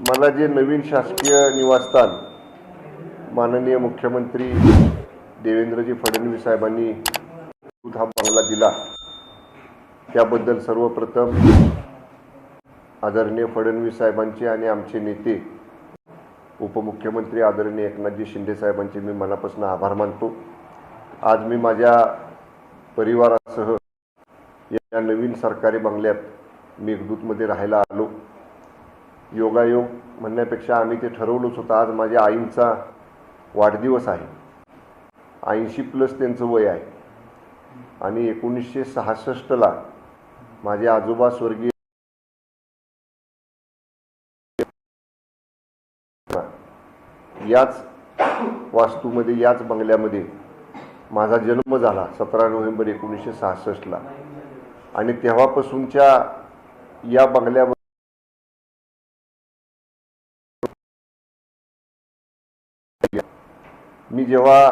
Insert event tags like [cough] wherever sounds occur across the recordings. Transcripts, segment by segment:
मला जे नवीन शासकीय निवासस्थान माननीय मुख्यमंत्री देवेंद्रजी फडणवीस साहेबांनी हा बंगला दिला त्याबद्दल सर्वप्रथम आदरणीय फडणवीस साहेबांचे आणि आमचे नेते उपमुख्यमंत्री आदरणीय एकनाथजी शिंदे साहेबांचे मी मनापासून आभार मानतो. आज मी माझ्या परिवारासह या नवीन सरकारी बंगल्यात मेघदूतमध्ये राहायला आलो. योगायोग म्हणण्यापेक्षा आम्ही ते ठरवलंच होतं. आज माझ्या आईंचा वाढदिवस आहे. ऐंशी प्लस त्यांचं वय आहे. आणि एकोणीसशे सहासष्टला माझे आजोबा स्वर्गीय याच वास्तूमध्ये याच बंगल्यामध्ये माझा जन्म झाला सतरा नोव्हेंबर एकोणीसशे सहासष्टला आणि तेव्हापासूनच्या या बंगल्यामध्ये मी जेव्हा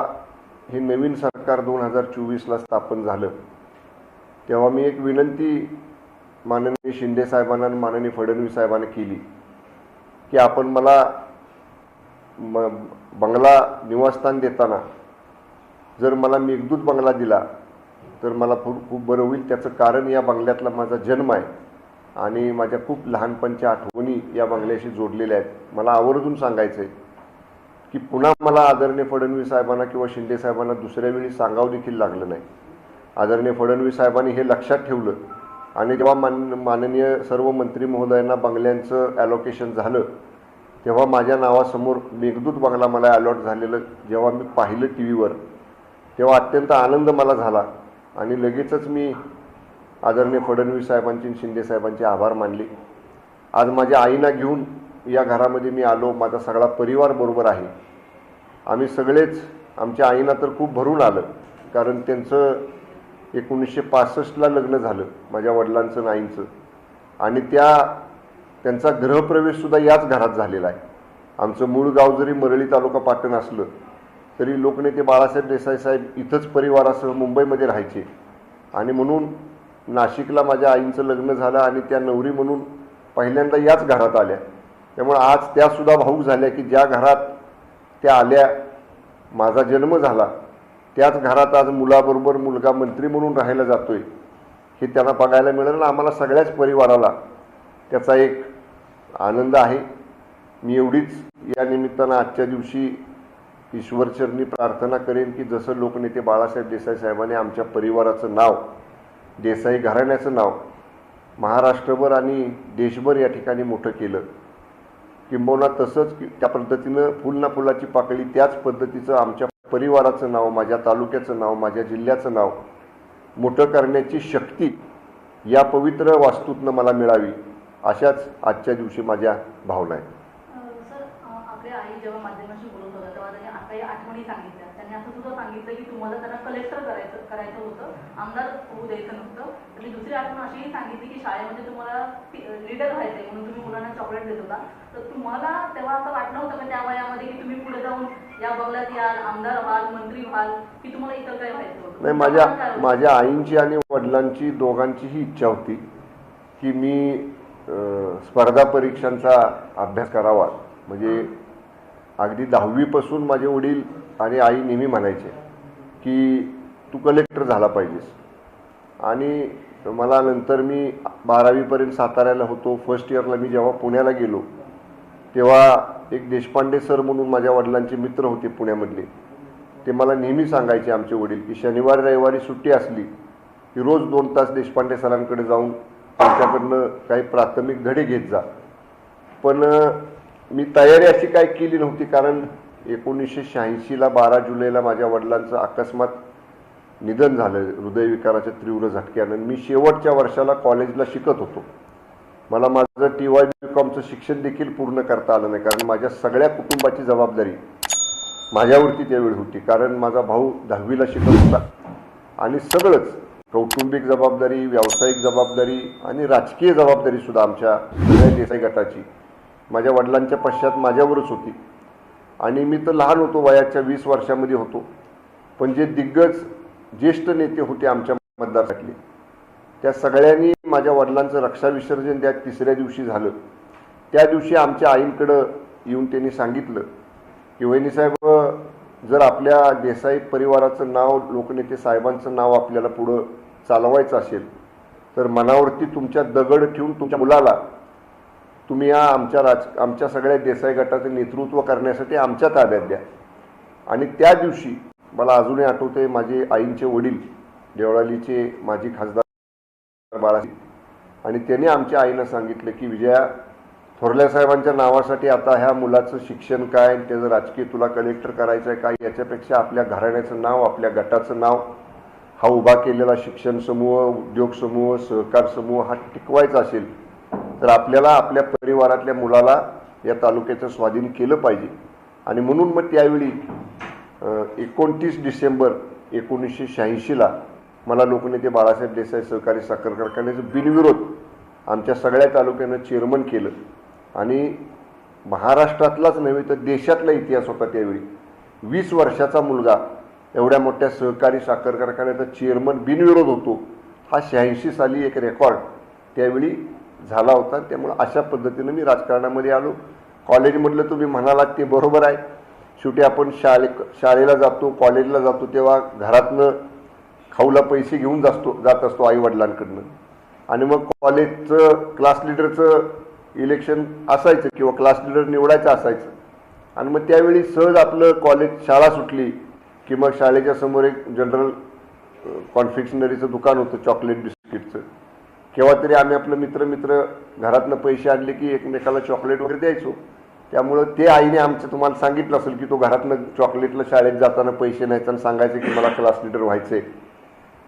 हे नवीन सरकार दोन हजार चोवीसला स्थापन झालं तेव्हा मी एक विनंती माननीय शिंदे साहेबांना आणि माननीय फडणवीस साहेबांना केली की आपण मला म बंगला निवासस्थान देताना जर मला मेघदूत बंगला दिला तर मला खूप खूप बरं होईल. त्याचं कारण या बंगल्यातला माझा जन्म आहे आणि माझ्या खूप लहानपणच्या आठवणी या बंगल्याशी जोडलेल्या आहेत. मला आवर्जून सांगायचं आहे की पुन्हा मला आदरणीय फडणवीस साहेबांना किंवा शिंदे साहेबांना दुसऱ्या वेळी सांगावं देखील लागलं नाही. आदरणीय फडणवीस साहेबांनी हे लक्षात ठेवलं आणि जेव्हा मान माननीय सर्व मंत्री महोदयांना बंगल्यांचं ॲलोकेशन झालं तेव्हा माझ्या नावासमोर मेघदूत बंगला मला अलॉट झालेलं जेव्हा मी पाहिलं टी व्हीवर तेव्हा अत्यंत आनंद मला झाला आणि लगेचच मी आदरणीय फडणवीस साहेबांची शिंदे साहेबांचे आभार मानले. आज माझ्या आईना घेऊन या घरामध्ये मी आलो माझा सगळा परिवार बरोबर आहे. आम्ही सगळेच आमच्या आईना तर खूप भरून आलं कारण त्यांचं एकोणीसशे पासष्टला लग्न झालं माझ्या वडिलांचं आणि आईंचं. आणि त्या त्यांचा गृहप्रवेशसुद्धा याच घरात झालेला आहे. आमचं मूळ गाव जरी मरळी तालुका पाटण असलं तरी लोकनेते बाळासाहेब देसाई साहेब इथंच परिवारासह मुंबईमध्ये राहायचे. आणि म्हणून नाशिकला माझ्या आईंचं लग्न झालं आणि त्या नवरी म्हणून पहिल्यांदा याच घरात आल्या. त्यामुळे आज त्यासुद्धा भाऊक झाल्या की ज्या घरात त्या आल्या माझा जन्म झाला त्याच घरात आज मुलाबरोबर मुलगा मंत्री म्हणून राहायला जातो आहे हे त्यांना बघायला मिळेल ना आम्हाला सगळ्याच परिवाराला त्याचा एक आनंद आहे. मी एवढीच या निमित्तानं आजच्या दिवशी ईश्वरचरणी प्रार्थना करेन की जसं लोकनेते बाळासाहेब देसाई साहेबांनी आमच्या परिवाराचं नाव देसाई घराण्याचं नाव महाराष्ट्रभर आणि देशभर या ठिकाणी मोठं केलं. किंबहुना तसंच की त्या पद्धतीनं फुल ना फुलाची पाकळी त्याच पद्धतीचं आमच्या परिवाराचं नाव माझ्या तालुक्याचं नाव माझ्या जिल्ह्याचं नाव मोठं करण्याची शक्ती या पवित्र वास्तूतनं मला मिळावी अशाच आजच्या दिवशी माझ्या भावना आहेत. त्यांनी असं सुद्धा सांगितलं की तुम्हाला त्यांना कलेक्टर करायचं करायचं होतं. आमदार होऊ द्यायचं नव्हतं. आणि दुसरी आठवण अशीही सांगितली की शाळेमध्ये तुम्हाला लीडर व्हायचंय म्हणून तुम्ही मुलांना चॉकलेट देत होता. तर तुम्हाला तेव्हा असं वाटलं होतं का त्या वयामध्ये की तुम्ही पुढे जाऊन या बंगल्यात याल आमदार व्हाल मंत्री व्हाल की तुम्हाला इतर काय व्हायचं होतं? नाही माझ्या माझ्या आईंची आणि वडिलांची दोघांचीही इच्छा होती की मी स्पर्धा परीक्षांचा अभ्यास करावा. म्हणजे अगदी दहावीपासून माझे वडील आणि आई नेहमी म्हणायचे की तू कलेक्टर झाला पाहिजेस. आणि मला नंतर मी बारावीपर्यंत साताऱ्याला होतो. फर्स्ट इयरला मी जेव्हा पुण्याला गेलो तेव्हा एक देशपांडे सर म्हणून माझ्या वडिलांचे मित्र होते पुण्यामधले. ते मला नेहमी सांगायचे आमचे वडील की शनिवार रविवारी सुट्टी असली की रोज दोन तास देशपांडे सरांकडे जाऊन त्यांच्याकडनं काही प्राथमिक धडे घेत जा. पण मी तयारी अशी काय केली नव्हती कारण एकोणीसशे शहाऐंशीला बारा जुलैला माझ्या वडिलांचं अकस्मात निधन झालं हृदयविकाराच्या तीव्र झटक्यानं. मी शेवटच्या वर्षाला कॉलेजला शिकत होतो. मला माझं टी वाय बी कॉमचं शिक्षण देखील पूर्ण करता आलं नाही कारण माझ्या सगळ्या कुटुंबाची जबाबदारी माझ्यावरती त्यावेळी होती. कारण माझा भाऊ दहावीला शिकत होता आणि सगळंच कौटुंबिक जबाबदारी व्यावसायिक जबाबदारी आणि राजकीय जबाबदारी सुद्धा आमच्या देसाई गटाची. माझ्या वडिलांच्या पश्चात माझ्यावरच होती. आणि मी तर लहान होतो वयाच्या वीस वर्षामध्ये होतो. पण जे दिग्गज ज्येष्ठ नेते होते आमच्या मतदारसंघातले त्या सगळ्यांनी माझ्या वडिलांचं रक्षाविसर्जन त्या तिसऱ्या दिवशी झालं. त्या दिवशी आमच्या आईंकडं येऊन त्यांनी सांगितलं की वहिनीसाहेब जर आपल्या देसाई परिवाराचं नाव लोकनेते साहेबांचं नाव आपल्याला पुढं चालवायचं असेल तर मनावरती तुमच्या दगड ठेवून तुमच्या मुलाला तुम्ही या आमच्या राज आमच्या सगळ्या देसाई गटाचं नेतृत्व करण्यासाठी आमच्या ताब्यात द्या. आणि त्या दिवशी मला अजूनही आठवते माझे आईंचे वडील देवळालीचे माजी खासदार बाळासाहेब आणि त्यांनी आमच्या आईनं सांगितलं की विजया थोरल्या साहेबांच्या नावासाठी आता ह्या मुलाचं शिक्षण काय त्याचं राजकीय तुला कलेक्टर करायचं आहे काय? याच्यापेक्षा आपल्या घराण्याचं नाव आपल्या गटाचं नाव हा उभा केलेला शिक्षण समूह उद्योग समूह सहकार समूह हा टिकवायचा असेल तर आपल्याला आपल्या परिवारातल्या मुलाला या तालुक्याचं स्वाधीन केलं पाहिजे. आणि म्हणून मग त्यावेळी एकोणतीस डिसेंबर एकोणीसशे शहाऐंशीला मला लोकनेते बाळासाहेब देसाई सहकारी साखर कारखान्याचं बिनविरोध आमच्या सगळ्या तालुक्यानं चेअरमन केलं. आणि महाराष्ट्रातलाच नव्हे तर देशातला इतिहास होता त्यावेळी. वीस वर्षाचा मुलगा एवढ्या मोठ्या सहकारी साखर कारखान्याचा चेअरमन बिनविरोध होतो. हा शहाऐंशी साली एक रेकॉर्ड त्यावेळी झाला होता त्यामुळं अशा पद्धतीनं मी राजकारणामध्ये आलो. कॉलेजमधलं तुम्ही म्हणालात ते बरोबर आहे. शेवटी आपण शाळे शाळेला जातो कॉलेजला जातो तेव्हा घरातनं खाऊला पैसे घेऊन जातो जात असतो आईवडिलांकडनं. आणि मग कॉलेजचं क्लास लिडरचं इलेक्शन असायचं किंवा क्लास लिडर निवडायचं असायचं. आणि मग त्यावेळी सहज आपलं कॉलेज शाळा सुटली की मग शाळेच्या समोर एक जनरल कॉन्फेक्शनरीचं दुकान होतं चॉकलेट बिस्किटचं केव्हा तरी आम्ही आपलं मित्र मित्र घरातनं पैसे आणले की एकमेकाला चॉकलेट वगैरे द्यायचो. त्यामुळं ते आईने आमचं तुम्हाला सांगितलं असेल की तो घरातनं चॉकलेटला शाळेत जाताना पैसे न्यायचं आणि सांगायचं की मला क्लास लिडर व्हायचं आहे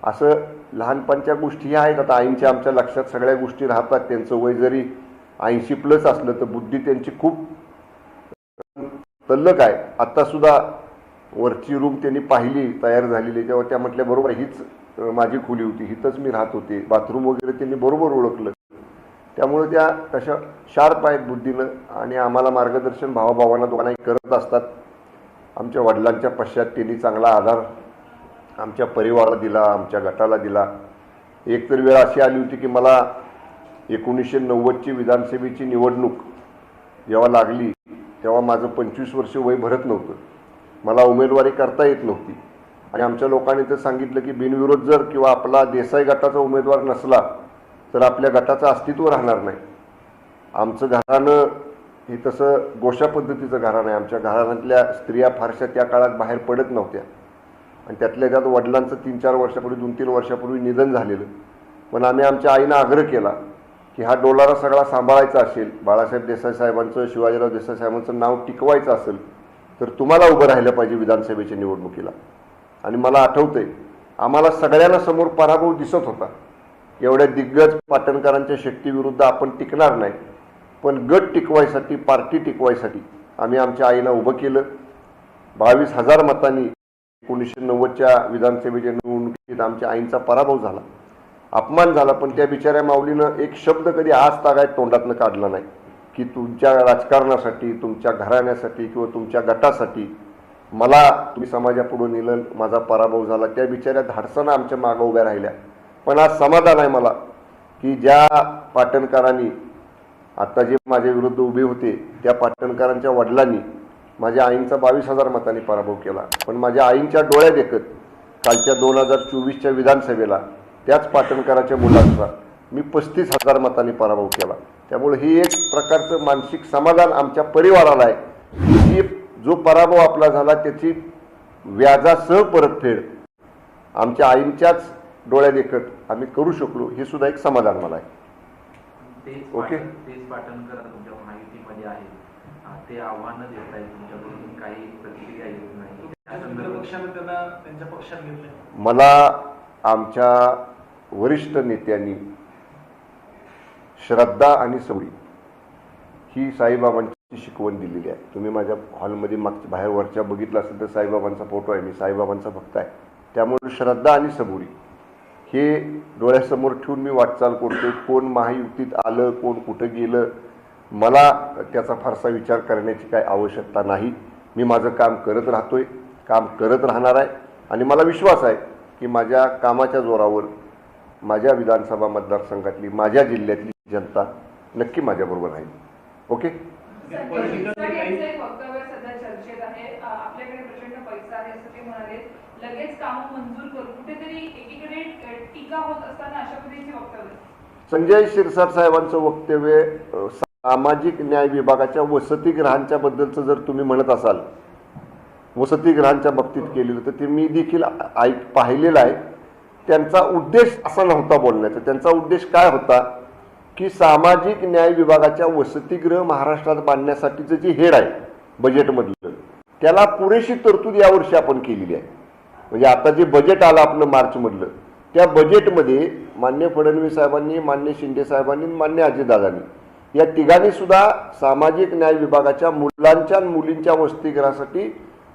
असं लहानपणच्या गोष्टी ह्या आहेत. आता आईंच्या आमच्या लक्षात सगळ्या गोष्टी राहतात. त्यांचं वय जरी ऐंशी प्लस असलं तर बुद्धी त्यांची खूप तल्लक आहे. आत्तासुद्धा वरची रूम त्यांनी पाहिली तयार झालेली तेव्हा त्या म्हटल्या बरोबर हीच माझी खोली होती हिथंच मी राहत होते. बाथरूम वगैरे त्यांनी बरोबर ओळखलं. त्यामुळे त्या तशा शार्प आहेत बुद्धीनं आणि आम्हाला मार्गदर्शन भावाभावांना दोघांनाही करत असतात. आमच्या वडिलांच्या पश्चात त्यांनी चांगला आधार आमच्या परिवाराला दिला आमच्या गटाला दिला. एक तर वेळ अशी आली होती की मला एकोणीसशे नव्वदची विधानसभेची निवडणूक जेव्हा लागली तेव्हा माझं पंचवीस वर्ष वय भरत नव्हतं. मला उमेदवारी करता येत नव्हती. आणि आमच्या लोकांनी तर सांगितलं की बिनविरोध जर किंवा आपला देसाई गटाचा उमेदवार नसला तर आपल्या गटाचं अस्तित्व राहणार नाही. आमचं घराणं हे तसं गोशा पद्धतीचं घराणं आहे. आमच्या घराण्यातल्या स्त्रिया फारशा त्या काळात बाहेर पडत नव्हत्या. आणि त्यातल्या त्यात वडिलांचं तीन चार वर्षापूर्वी दोन तीन वर्षापूर्वी निधन झालेलं. पण आम्ही आमच्या आईनं आग्रह केला की हा डोलारा सगळा सांभाळायचा असेल बाळासाहेब देसाई साहेबांचं शिवाजीराव देसाई साहेबांचं नाव टिकवायचं असेल तर तुम्हाला उभं राहिलं पाहिजे विधानसभेच्या निवडणुकीला. आणि मला आठवतंय आम्हाला सगळ्यांना समोर पराभव दिसत होता. एवढ्या दिग्गज पाटणकरांच्या शक्तीविरुद्ध आपण टिकणार नाही पण गट टिकवायसाठी पार्टी टिकवायसाठी आम्ही आमच्या आईला उभं केलं. बावीस हजार मतांनी एकोणीसशे नव्वदच्या विधानसभेच्या निवडणुकीत आमच्या आईंचा पराभव झाला. अपमान झाला पण त्या बिचाऱ्या माऊलीनं एक शब्द कधी आज तागायत तोंडातनं काढला नाही की तुमच्या राजकारणासाठी तुमच्या घराण्यासाठी किंवा तुमच्या गटासाठी मला तुम्ही समाजापुढून नेलं माझा पराभव झाला त्या बिचाऱ्या धाडसानं आमच्या मागं उभ्या राहिल्या. पण आज समाधान आहे मला की ज्या पाटणकरांनी आत्ता जे माझ्या विरुद्ध उभे होते त्या पाटणकरांच्या वडिलांनी माझ्या आईंचा बावीस हजार मतांनी पराभव केला. पण माझ्या आईंच्या डोळ्या देखत कालच्या दोन हजार चोवीसच्या विधानसभेला त्याच पाटणकराच्या मुलांचा मी पस्तीस हजार मतांनी पराभव केला. त्यामुळे ही एक प्रकारचं मानसिक समाधान आमच्या परिवाराला आहे. ही जो पराभव आपला झाला त्याची व्याजासह परतफेड आमच्या आईंच्याच डोळ्यात देखत आम्ही करू शकलो हे सुद्धा एक समाधान मला आहे. ओके. हा, ते आव्हानं देत आहेत तुमच्याकडून काही प्रतिक्रिया येत नाही. मला आमच्या वरिष्ठ नेत्यांनी श्रद्धा आणि सवडी ही साईबाबांची शिकवण दिलेली आहे. तुम्ही माझ्या हॉलमध्ये मागच्या बाहेर वरच्या बघितलं असेल तर साईबाबांचा फोटो आहे. मी साईबाबांचा भक्त आहे. त्यामुळे श्रद्धा आणि सबुरी हे डोळ्यासमोर ठेवून मी वाटचाल करतोय. कोण महायुतीत आलं कोण कुठं गेलं मला त्याचा फारसा विचार करण्याची काय आवश्यकता नाही. मी माझं काम करत राहतोय. काम करत राहणार आहे. आणि मला विश्वास आहे की माझ्या कामाच्या जोरावर माझ्या विधानसभा मतदारसंघातली माझ्या जिल्ह्यातली जनता नक्की माझ्याबरोबर राहील. ओके? वक्तव्य सध्या चर्चेत आहे. आपल्याकडे प्रचंड पैसा आहे असं ते म्हणाले. लगेच कामं मंजूर करू कुठेतरी एकीकडे टीका होत असताना अशा पद्धतीचे वक्तव्य. संजय शिरसाट साहेबांचं वक्तव्य सामाजिक न्याय विभागाच्या वसतिगृहांच्या बद्दलचं जर तुम्ही म्हणत असाल वसतिगृहांच्या बाबतीत केलेलं तर ते मी देखील ऐक पाहिलेलं आहे. त्यांचा उद्देश असा नव्हता बोलण्याचा. त्यांचा उद्देश काय होता? की सामाजिक न्याय विभागाच्या वसतिगृह महाराष्ट्रात बांधण्यासाठीचं जे हेड आहे बजेटमधलं त्याला पुरेशी तरतूद यावर्षी आपण केलेली आहे. म्हणजे आता जे बजेट आलं आपलं मार्चमधलं त्या बजेटमध्ये मान्य फडणवीस साहेबांनी मान्य शिंदे साहेबांनी मान्य अजितदादांनी या तिघांनी सुद्धा सामाजिक न्याय विभागाच्या मुलांच्या मुलींच्या वसतिगृहासाठी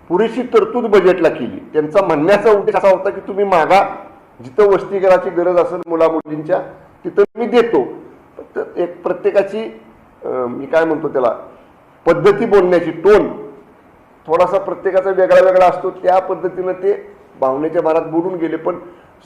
पुरेशी तरतूद बजेटला केली. त्यांचा म्हणण्याचा उद्देश असा होता की तुम्ही मागा जिथं वसतिगृहाची गरज असेल मुला मुलींच्या तिथं मी देतो. तर एक प्रत्येकाची मी काय म्हणतो त्याला पद्धती बोलण्याची टोन थोडासा प्रत्येकाचा वेगळा वेगळा असतो. त्या पद्धतीनं ते भावनेच्या भारात बुडून गेले. पण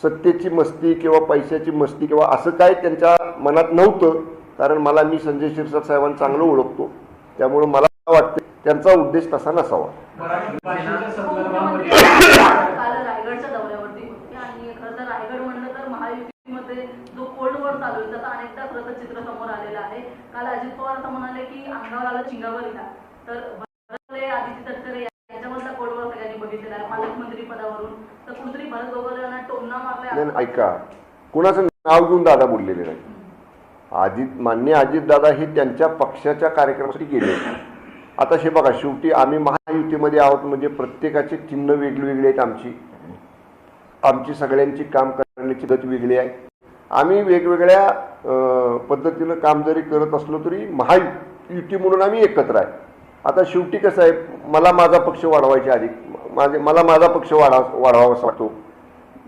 सत्तेची मस्ती किंवा पैशाची मस्ती किंवा असं काय त्यांच्या मनात नव्हतं. कारण मला मी संजय शिरसाट साहेबांना चांगलं ओळखतो. त्यामुळं मला वाटतं त्यांचा उद्देश तसा नसावा मराठी भाषेच्या संदर्भामध्ये काल रायगडच्या दौऱ्यावरती होते आणि खरं तर रायगड म्हणलं तर महायुतीमध्ये जो कोल्ड वॉर चालू आहे त्याचा अनेकदा खरं तर चित्र समोर आलेलं आहे. काल अजित पवार असं म्हणाले की अंगावर आलं चिंगावर इला. तर आदित्य तटकरे याच्यामधला कोल्ड वॉर सगळ्यांनी बघितलेला आहे? पालकमंत्री पदावरून. तर कुठेतरी भरत गोगावले यांना टोमणा नाही मारलाय नाही, ऐका. कुणाचं नाव घेऊन दादा बोललेले नाही? अजित मान्य अजितदादा हे त्यांच्या पक्षाच्या कार्यक्रमासाठी गेले. आता हे बघा शेवटी आम्ही महायुतीमध्ये आहोत म्हणजे प्रत्येकाची चिन्ह वेगळी आहेत आमची. आमची सगळ्यांची काम करण्याची पद्धत वेगळी आहे. आम्ही वेगवेगळ्या पद्धतीनं काम जरी करत असलो तरी महायुती म्हणून आम्ही एकत्र आहे. आता शेवटी कसं आहे मला माझा पक्ष वाढवायच्या आधी माझे मला माझा पक्ष वाढा वाढवावासा वाटतो.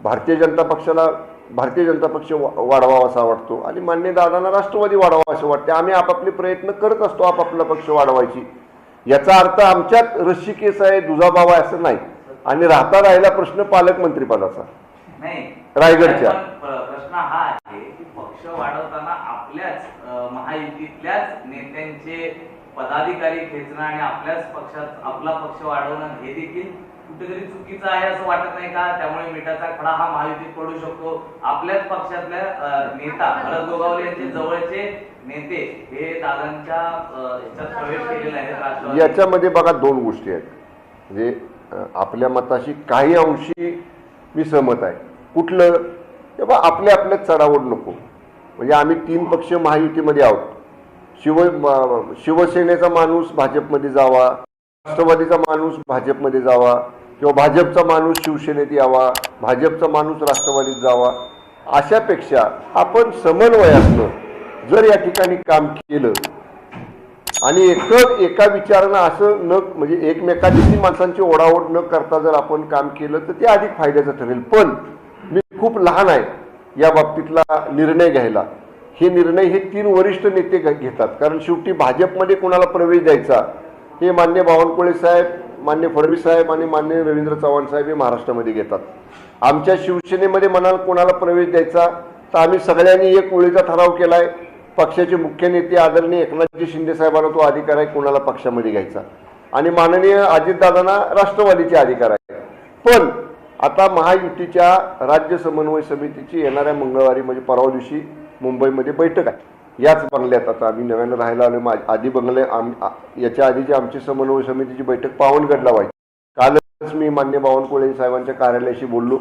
भारतीय जनता पक्षाला भारतीय जनता पक्ष वा- वाढवावा असा वाटतो. आणि मान्य दादांना राष्ट्रवादी वाढवावं असं वाटते आम्ही आपापले प्रयत्न करत असतो आपापला पक्ष वाढवायची. याचा अर्थ आमच्यात रस्सीकेस आहे दुजाभाव आहे असं नाही. आणि राहता राहिला प्रश्न पालकमंत्री पदाचा नाही. रायगडच्या. प्रश्न हा आहे की पक्ष वाढवताना आपल्याच महायुतीतल्याच नेत्यांचे पदाधिकारी खेचणं आणि आपल्याच पक्षात आपला पक्ष वाढवणं हे देखील कुठेतरी चुकीचं आहे असं वाटत नाही का? त्यामुळे मिठाचा खडा हा महायुतीत पडू शकतो. आपल्याच पक्षातल्या नेता भरत गोगावले यांचे जवळचे नेते हे दादांच्या याच्यात ह्याच्यात प्रवेश केलेले आहेत याच्यामध्ये बघा दोन गोष्टी आहेत. म्हणजे आपल्या मताशी काही अंशी मी सहमत आहे. कुठलं तेव्हा आपल्या आपल्यात चढावड नको. म्हणजे आम्ही तीन पक्ष महायुतीमध्ये आहोत. शिव शिवसेनेचा माणूस भाजपमध्ये जावा राष्ट्रवादीचा माणूस भाजपमध्ये जावा किंवा भाजपचा माणूस शिवसेनेत यावा भाजपचा माणूस राष्ट्रवादीत जावा अशापेक्षा आपण समन्वयातनं जर या ठिकाणी काम केलं आणि एक एका विचारानं असं न म्हणजे एकमेकाची माणसांची ओढाओढ न करता जर आपण काम केलं तर ते अधिक फायद्याचं ठरेल. पण मी खूप लहान आहे या बाबतीतला निर्णय घ्यायला. हे निर्णय हे तीन वरिष्ठ नेते घेतात. कारण शेवटी भाजपमध्ये कोणाला प्रवेश द्यायचा? हे मान्य बावनकुळे साहेब मान्य फडणवीस साहेब आणि मान्य रवींद्र चव्हाण साहेब हे महाराष्ट्रामध्ये घेतात. आमच्या शिवसेनेमध्ये म्हणाल कोणाला प्रवेश द्यायचा? तर आम्ही सगळ्यांनी एक ओळीचा ठराव केला आहे पक्षाचे मुख्य नेते आदरणीय एकनाथजी शिंदे साहेबांना तो अधिकार आहे कोणाला पक्षामध्ये घ्यायचा? आणि माननीय अजितदादांना राष्ट्रवादीचे अधिकार आहे. पण आता महायुतीच्या राज्य समन्वय समितीची येणाऱ्या मंगळवारी म्हणजे परवा दिवशी मुंबईमध्ये बैठक आहे. याच बंगल्यात आता आम्ही नव्यानं राहायला आलो मा- आधी बंगले आम याच्या आधीची आमची समन्वय समितीची बैठक पावनगडला व्हायची. कालच मी मान्य बावनकुळे साहेबांच्या कार्यालयाशी बोललो.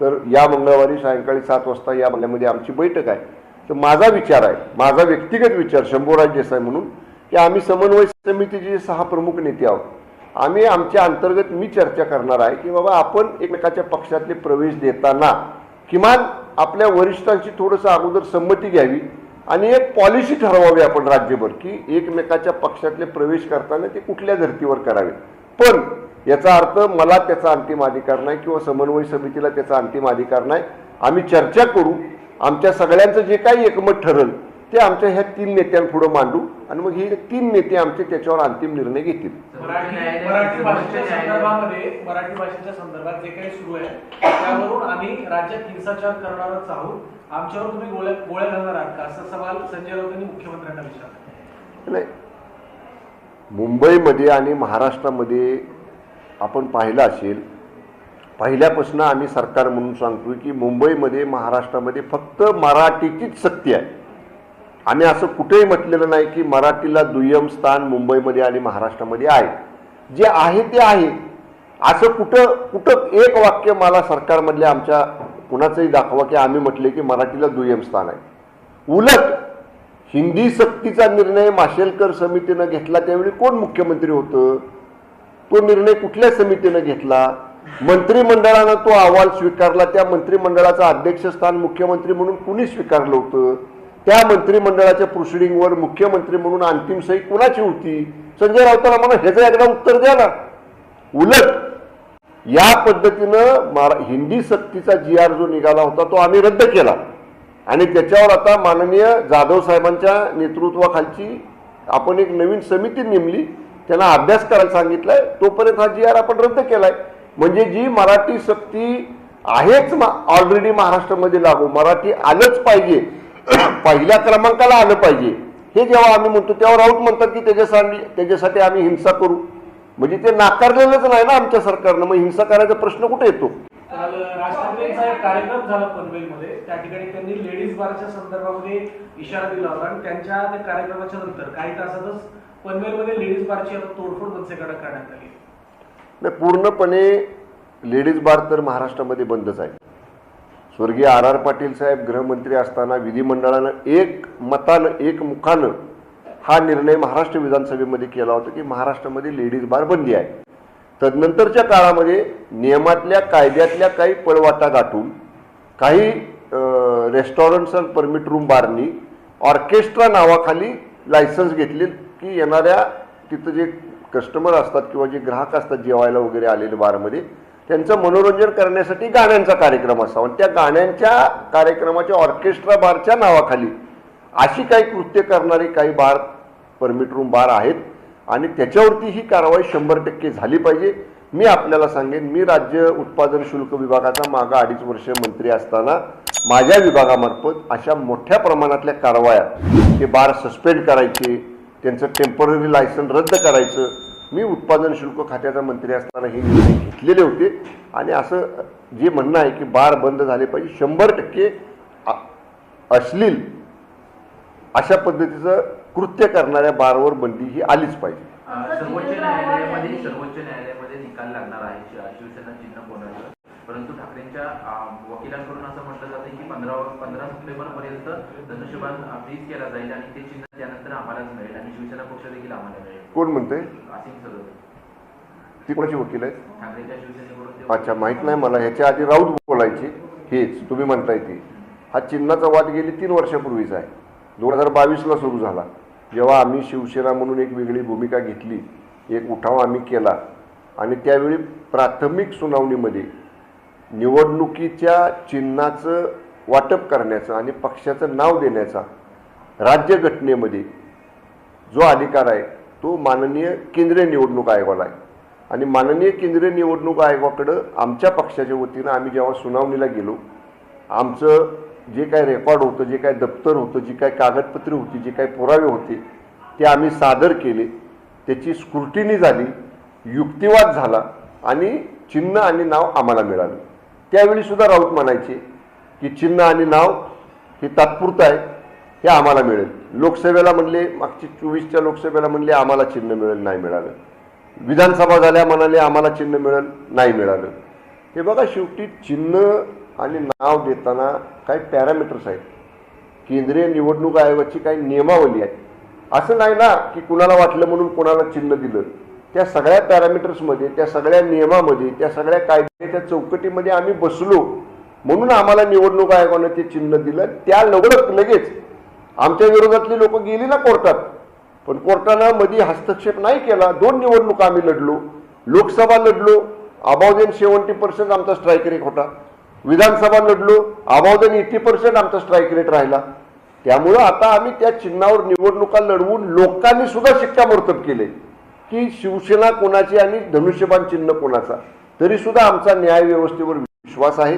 तर या मंगळवारी सायंकाळी सात वाजता या बंगल्यामध्ये आमची बैठक आहे. तर माझा विचार आहे माझा व्यक्तिगत विचार शंभूराज देसाई म्हणून की आम्ही समन्वय समितीचे सहा प्रमुख नेते आहोत. आम्ही आमच्या अंतर्गत मी चर्चा करणार आहे की बाबा आपण एकमेकाच्या पक्षातले प्रवेश देताना किमान आपल्या वरिष्ठांशी थोडंसं अगोदर संमती घ्यावी आणि एक पॉलिसी ठरवावी आपण राज्यभर की एकमेकाच्या पक्षातले प्रवेश करताना ते कुठल्या धर्तीवर करावे. पण याचा अर्थ मला त्याचा अंतिम अधिकार नाही किंवा समन्वय समितीला त्याचा अंतिम अधिकार नाही. आम्ही चर्चा करू. आमच्या सगळ्यांचं जे काही एकमत ठरल ते आमच्या ह्या तीन नेत्यांपुढं मांडू. आणि मग हे तीन नेते आमचे त्याच्यावर अंतिम निर्णय घेतील. मराठी भाषेच्या संदर्भामध्ये मराठी भाषेच्या संदर्भात जे काही सुरू आहे त्यावरून आम्ही राज्यात हिंसाचार करणारच आहोत आमच्यावर तुम्ही गोळ्या गोळ्या घालणार आहात का? असा सवाल संजय राऊत यांनी मुख्यमंत्र्यांना विचारला. नाही. मुंबईमध्ये आणि महाराष्ट्रामध्ये आपण पाहिलं असेल पहिल्यापासून आम्ही सरकार म्हणून सांगतोय की मुंबईमध्ये महाराष्ट्रामध्ये फक्त मराठीचीच सक्ती आहे. आम्ही असं कुठेही म्हटलेलं नाही की मराठीला दुय्यम स्थान मुंबईमध्ये आणि महाराष्ट्रामध्ये आहे. जे आहे ते आहे. असं कुठं कुठं एक वाक्य मला सरकारमधल्या आमच्या कुणाचंही दाखवा की आम्ही म्हटले की मराठीला दुय्यम स्थान आहे. उलट हिंदी सक्तीचा निर्णय माशेलकर समितीनं घेतला त्यावेळी कोण मुख्यमंत्री होतं? तो निर्णय कुठल्या समितीनं घेतला? मंत्रिमंडळानं तो अहवाल स्वीकारला त्या मंत्रिमंडळाचं अध्यक्षस्थान मुख्यमंत्री म्हणून कुणी स्वीकारलं होतं? त्या मंत्रिमंडळाच्या प्रोसिडिंगवर मुख्यमंत्री म्हणून अंतिम सही कुणाची होती? संजय राऊतांना मला ह्याचं एकदा उत्तर द्या ना. उलट या पद्धतीनं मारा हिंदी सक्तीचा जी आर जो निघाला होता तो आम्ही रद्द केला. आणि त्याच्यावर आता माननीय जाधव साहेबांच्या नेतृत्वाखालची आपण एक नवीन समिती नेमली. त्यांना अभ्यास करायला सांगितलाय. तोपर्यंत हा जी आर आपण रद्द केलाय. म्हणजे जी मराठी सक्ती आहेच ऑलरेडी महाराष्ट्रामध्ये लागू. मराठी आलंच पाहिजे. [coughs] पहिल्या क्रमांकाला आलं पाहिजे. हे जेव्हा आम्ही म्हणतो तेव्हा राऊत म्हणतात की त्याच्यासाठी त्याच्यासाठी आम्ही हिंसा करू. म्हणजे ते नाकारलेलंच नाही ना आमच्या सरकारनं. मग हिंसा करायचा प्रश्न कुठे येतो? काल राज ठाकरेंचा एक कार्यक्रम झाला पनवेलमध्ये. त्या ठिकाणी त्यांनी लेडीज बारच्या संदर्भामध्ये इशारा दिला होता. आणि त्यांच्या त्या कार्यक्रमाच्या नंतर काही तासातच पनवेलमध्ये लेडीज बारची आता तोडफोड मनसेकडे करण्यात आली. नाही पूर्णपणे लेडीज बार तर महाराष्ट्रामध्ये बंदच आहे. स्वर्गीय आर आर पाटील साहेब गृहमंत्री असताना विधिमंडळानं एक मतानं एक मुखानं हा निर्णय महाराष्ट्र विधानसभेमध्ये केला होता की महाराष्ट्रामध्ये लेडीज बार बंदी आहे. तदनंतरच्या काळामध्ये नियमातल्या कायद्यातल्या काही पळवाटा गाठून काही रेस्टॉरंट्स आणि परमिट रूम बारनी ऑर्केस्ट्रा नावाखाली लायसन्स घेतले की येणाऱ्या तिथं जे कस्टमर असतात किंवा जे ग्राहक असतात जेवायला वगैरे आलेले बारमध्ये त्यांचं मनोरंजन करण्यासाठी गाण्यांचा कार्यक्रम असावा. आणि त्या गाण्यांच्या कार्यक्रमाच्या ऑर्केस्ट्रा बारच्या नावाखाली अशी काही कृत्य करणारे काही बार परमिट रूम बार आहेत. आणि त्याच्यावरती ही कारवाई शंभर टक्के झाली पाहिजे. मी आपल्याला सांगेन मी राज्य उत्पादन शुल्क विभागाचा मागा अडीच वर्ष मंत्री असताना माझ्या विभागामार्फत अशा मोठ्या प्रमाणातल्या कारवाया हे बार सस्पेंड करायचे त्यांचं टेंपररी लायसन रद्द करायचं मी उत्पादन शुल्क खात्याचा मंत्री असताना हे निर्णय घेतलेले होते. आणि असं जे म्हणणं आहे की बार बंद झाले पाहिजे शंभर टक्के अश्लील अशा पद्धतीचं कृत्य करणाऱ्या बारवर बंदी ही आलीच पाहिजे. सर्वोच्च न्यायालयामध्ये सर्वोच्च न्यायालयामध्ये निकाल लागणार आहे. शिवसेना चिन्ह कोणाचं? परंतु ठाकरेंच्या वकिलांकडून असं म्हटलं जातं की पंधरा पंधरा सप्टेंबर पर्यंत धनुष्यबाण फ्रीज केला जाईल आणि ते चिन्ह त्यानंतर आम्हालाच मिळेल आणि शिवसेना पक्ष देखील आम्हाला मिळेल. कोण म्हणते? असीम सरोदे ती कोणाची वकील ते अच्छा माहीत नाही मला. ह्याच्या आधी राऊत बोलायचे. हेच तुम्ही म्हणताय ते. हा चिन्हाचा वाद गेली तीन वर्षापूर्वीचा आहे. दोन हजार बावीसला सुरू झाला. जेव्हा आम्ही शिवसेना म्हणून एक वेगळी भूमिका घेतली एक उठाव आम्ही केला आणि त्यावेळी प्राथमिक सुनावणीमध्ये निवडणुकीच्या चिन्हाचं वाटप करण्याचं आणि पक्षाचं नाव देण्याचा राज्यघटनेमध्ये जो अधिकार आहे तो माननीय केंद्रीय निवडणूक आयोगाला आहे. आणि माननीय केंद्रीय निवडणूक आयोगाकडं आमच्या पक्षाच्या वतीनं आम्ही जेव्हा सुनावणीला गेलो आमचं जे काय रेकॉर्ड होतं जे काय दप्तर होतं जी काय कागदपत्रे होती जे काय पुरावे होते ते आम्ही सादर केले. त्याची स्क्रुटिनी झाली युक्तिवाद झाला आणि चिन्ह आणि नाव आम्हाला मिळालं. त्यावेळी सुद्धा राऊत म्हणायचे की चिन्ह आणि नाव हे तात्पुरतं आहे हे आम्हाला मिळेल. लोकसभेला म्हणले मागची चोवीसच्या लोकसभेला म्हणले आम्हाला चिन्ह मिळेल नाही मिळालं. विधानसभा झाल्या म्हणाले आम्हाला चिन्ह मिळेल नाही मिळालं. हे बघा शेवटी चिन्ह आणि नाव देताना काही पॅरामीटर्स आहेत. केंद्रीय निवडणूक आयोगाची काही नियमावली आहे असं नाही ना की कुणाला वाटलं म्हणून कोणाला चिन्ह दिलं. त्या सगळ्या पॅरामीटर्समध्ये त्या सगळ्या नियमामध्ये त्या सगळ्या कायद्याच्या चौकटीमध्ये आम्ही बसलो. म्हणून आम्हाला निवडणूक आयोगानं ते चिन्ह दिलं. त्या लगडक लगेच आमच्या विरोधातली लोक गेली ना कोर्टात. पण कोर्टानं मध्ये हस्तक्षेप नाही केला. दोन निवडणुका आम्ही लढलो. लोकसभा लढलो. अबाव देन सेवन्टी पर्सेंट आमचा स्ट्राईक रेट होता. विधानसभा लढलो. अबाव देन एटी पर्सेंट आमचा स्ट्राईक रेट राहिला. त्यामुळं आता आम्ही त्या चिन्हावर निवडणुका लढवून लोकांनी सुद्धा शिक्कामोर्तब केले की शिवसेना कोणाची आणि धनुष्यबाण चिन्ह कोणाचा? तरी सुद्धा आमचा न्याय व्यवस्थेवर विश्वास आहे.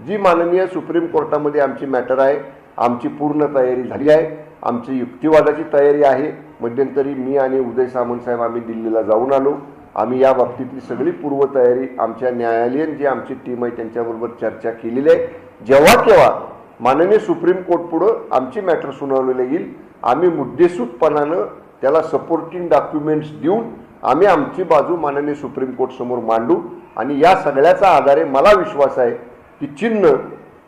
जी माननीय सुप्रीम कोर्टामध्ये आमची मॅटर आहे आमची पूर्ण तयारी झाली आहे आमची युक्तिवादाची तयारी आहे. मध्यंतरी मी आणि उदय सामंत साहेब आम्ही दिल्लीला जाऊन आलो. आम्ही या बाबतीतली सगळी पूर्वतयारी आमच्या न्यायालयीन जी आमची टीम आहे त्यांच्याबरोबर चर्चा केलेली आहे. जेव्हा केव्हा माननीय सुप्रीम कोर्ट पुढं आमची मॅटर सुनावलेली येईल आम्ही मुद्देसूदपणानं त्याला सपोर्टिंग डॉक्युमेंट्स देऊन आम्ही आमची बाजू माननीय सुप्रीम कोर्ट समोर मांडू. आणि या सगळ्याचा आधारे मला विश्वास आहे की चिन्ह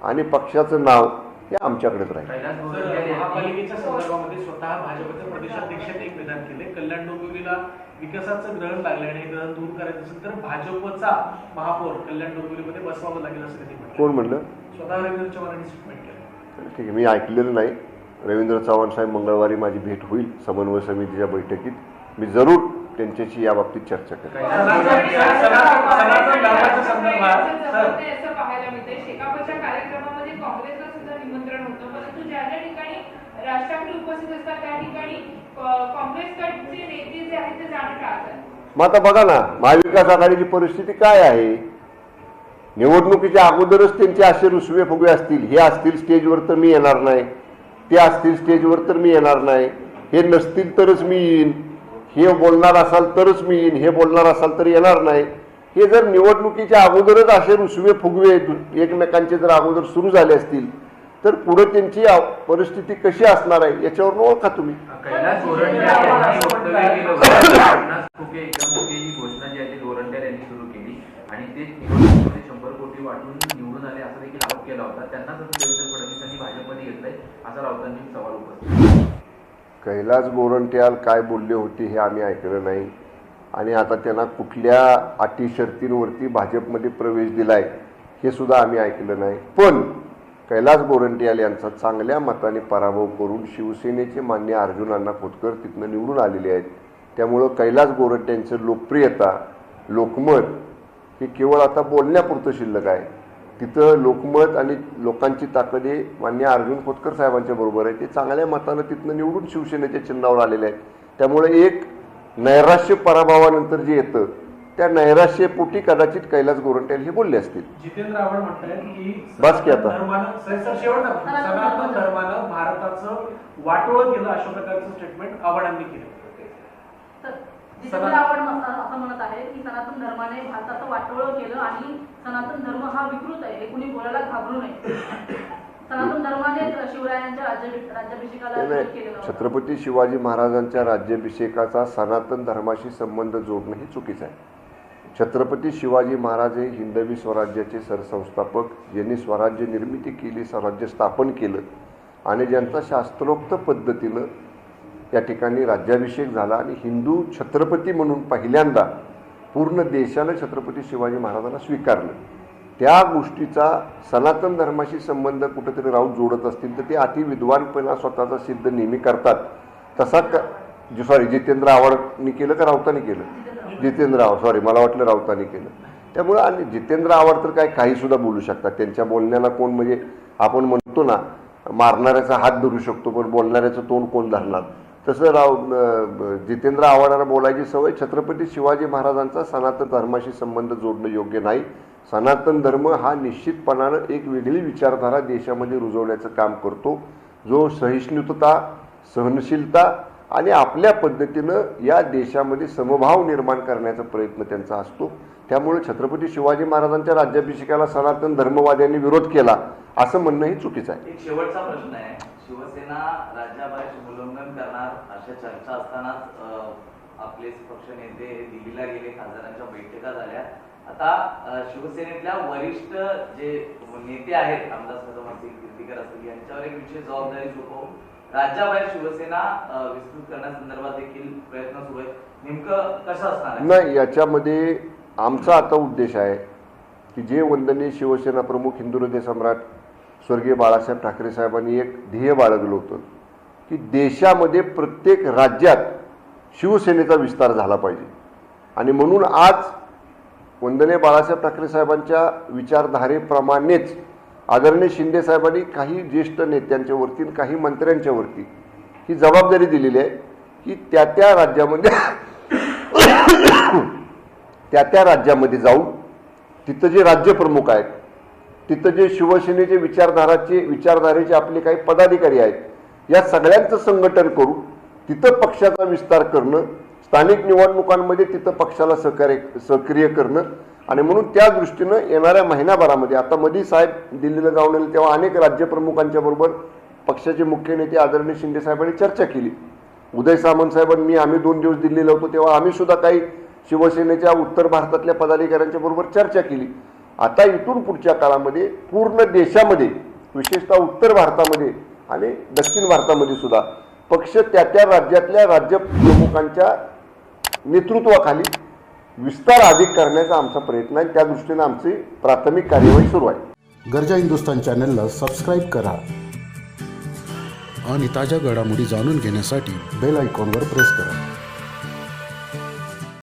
आणि पक्षाचं नाव हे आमच्याकडेच राहील. यांनी विकासाचं ग्रहण लागलं आणि हे ग्रहण दूर करायचं असेल तर भाजपचा महापौर कल्याण डोंबिवलीमध्ये बसवावं लागेल असं कोण म्हणलं? स्वतः रवींद्र स्टेटमेंट केलं. ठीक आहे मी ऐकलेलं नाही. रवींद्र चव्हाण साहेब मंगळवारी माझी भेट होईल समन्वय समितीच्या बैठकीत. मी जरूर त्यांच्याशी या बाबतीत चर्चा करेन. मग आता बघा ना महाविकास आघाडीची परिस्थिती काय आहे? निवडणुकीच्या अगोदरच त्यांचे असे रुसवे फुगे असतील हे असतील स्टेजवर तर मी येणार नाही. ते असतील स्टेजवर तर मी येणार नाही. हे नसतील तरच मी येईन. हे बोलणार असाल तरच मी येईन. हे बोलणार असाल तर येणार नाही. हे जर निवडणुकीच्या अगोदरच असे रुसवे फुगवे एकमेकांचे जर अगोदर सुरू झाले असतील तर पुढे त्यांची परिस्थिती कशी असणार आहे याच्यावर ओळखा तुम्ही. आणि ते शंभर कोटी वाटून निवडून आले असा देखील आरोप केला होता. त्यांना आता देवेंद्र फडणवीसांनी भाजपमध्ये असा राऊतांनी सवाल उपस्थित कैलास गोरंट्याल काय बोलले होते हे आम्ही ऐकलं नाही. आणि आता त्यांना कुठल्या अटी शर्तींवरती भाजपमध्ये प्रवेश दिलाय हे सुद्धा आम्ही ऐकलं नाही. पण कैलास गोरंट्याल यांचा चांगल्या मताने पराभव करून शिवसेनेचे मान्य अर्जुनांना खोतकर तिथनं निवडून आलेले आहेत. त्यामुळं कैलास गोरंट्यांचं लोकप्रियता लोकमत हे केवळ आता बोलण्यापुरतं शिल्लक आहे. तिथं लोकमत आणि लोकांची ताकद हे मान्य अर्जुन खोतकर साहेबांच्या बरोबर आहे. ते चांगल्या मतानं तिथनं निवडून शिवसेनेच्या चिन्हावर आलेले आहेत. त्यामुळे एक नैराश्य पराभवानंतर जे येतं त्या नैराश्यपोटी कदाचित कैलास गोरंट्याल हे बोलले असतील. जितेंद्र आव्हाड म्हणतायत की बस की आता. सनातन धर्मानं भारताचं वाटोळं केलं अशा प्रकारचं स्टेटमेंट आव्हाडांनी केलं. मस- असं म्हणत आहे की सनातन धर्माने भारताचं वाटोळं केलं आणि सनातन धर्म हा विकृत आहे. हे कुणी बोलायला घाबरू नये. सनातन धर्माने शिवरायांच्या राज्य राज्याभिषेकाला. छत्रपती शिवाजी महाराजांच्या राज्याभिषेकाचा सनातन धर्माशी संबंध जोडणं हे चुकीचं आहे. छत्रपती शिवाजी महाराज हे हिंदवी स्वराज्याचे सरसंस्थापक ज्यांनी स्वराज्य निर्मिती केली स्वराज्य स्थापन केलं आणि ज्यांचा शास्त्रोक्त पद्धतीनं या ठिकाणी राज्याभिषेक झाला आणि हिंदू छत्रपती म्हणून पहिल्यांदा पूर्ण देशाला छत्रपती शिवाजी महाराजांना स्वीकारलं. त्या गोष्टीचा सनातन धर्माशी संबंध कुठेतरी राऊत जोडत असतील तर ते अति विद्वानपणा स्वतःचा सिद्ध नेहमी करतात. तसा क सॉरी जितेंद्र आव्हाडनी केलं का राऊतांनी केलं? जितेंद्र आव सॉरी मला वाटलं राऊतांनी केलं. त्यामुळं आणि जितेंद्र आव्हाड तर काय काहीसुद्धा बोलू शकतात. त्यांच्या बोलण्याला कोण म्हणजे आपण म्हणतो ना मारणाऱ्याचा हात धरू शकतो पण बोलणाऱ्याचं तोंड कोण धरणार? तसं राव जितेंद्र आव्हाडांना बोलायची सवय छत्रपती शिवाजी महाराजांचा सनातन धर्माशी संबंध जोडणं योग्य नाही. सनातन धर्म हा निश्चितपणानं एक वेगळी विचारधारा देशामध्ये रुजवण्याचं काम करतो. जो सहिष्णुता सहनशीलता आणि आपल्या पद्धतीनं या देशामध्ये समभाव निर्माण करण्याचा प्रयत्न त्यांचा असतो. त्यामुळे छत्रपती शिवाजी महाराजांच्या राज्याभिषेकाला सनातन धर्मवाद्यांनी विरोध केला असं म्हणणंही चुकीचं आहे. शिवसेना राज्याबाहेर उल्लंघन करणार अशा चर्चा असतानाच आपले पक्ष नेते दिल्लीला गेले खासदारांच्या बैठका झाल्या. आता शिवसेनेतल्या वरिष्ठ जे नेते आहेत आमदार सदम असतील कीर्तिकर असतील यांच्यावर एक विशेष जबाबदारी सोपवून राज्याबाहेर शिवसेना विस्तृत करण्यासंदर्भात देखील प्रयत्न सुरू आहेत. नेमकं कसं असणार नाही याच्यामध्ये आमचा आता उद्देश आहे की जे वंदनीय शिवसेना प्रमुख हिंदू हृदय सम्राट स्वर्गीय बाळासाहेब ठाकरे साहेबांनी एक ध्येय बाळगलं होतं की देशामध्ये प्रत्येक राज्यात शिवसेनेचा विस्तार झाला पाहिजे. आणि म्हणून आज वंदने बाळासाहेब ठाकरे साहेबांच्या विचारधारेप्रमाणेच आदरणीय शिंदे साहेबांनी काही ज्येष्ठ नेत्यांच्यावरती आणि काही मंत्र्यांच्यावरती ही जबाबदारी दिलेली आहे की त्या त्या राज्यामध्ये [coughs] त्या त्या राज्यामध्ये जाऊन तिथं जे राज्यप्रमुख आहेत तिथं जे शिवसेनेचे विचारधाराचे विचारधारेचे आपले काही पदाधिकारी आहेत या सगळ्यांचं संघटन करून तिथं पक्षाचा विस्तार करणं स्थानिक निवडणुकांमध्ये तिथं पक्षाला सहकार्य सक्रिय करणं आणि म्हणून त्या दृष्टीनं येणाऱ्या महिन्याभरामध्ये आता मधी साहेब दिल्लीला जाऊन आले तेव्हा अनेक राज्यप्रमुखांच्या बरोबर पक्षाचे मुख्य नेते आदरणीय शिंदे साहेबांनी चर्चा केली. उदय सामंत साहेबांनी आम्ही दोन दिवस दिल्लीला होतो तेव्हा आम्ही सुद्धा काही शिवसेनेच्या उत्तर भारतातल्या पदाधिकाऱ्यांच्या बरोबर चर्चा केली. आता इथून पुढच्या काळामध्ये पूर्ण देशामध्ये विशेषतः उत्तर भारतामध्ये आणि दक्षिण भारतामध्ये सुद्धा पक्ष त्या त्या राज्यातल्या राज्य प्रमुखांच्या नेतृत्वाखाली विस्तार अधिक करण्याचा आमचा प्रयत्न आहे. त्या दृष्टीनं आमची प्राथमिक कार्यवाही सुरू आहे. गरजा हिंदुस्तान चॅनलला सबस्क्राईब करा आणि ताज्या घडामोडी जाणून घेण्यासाठी बेल आयकॉनवर प्रेस करा.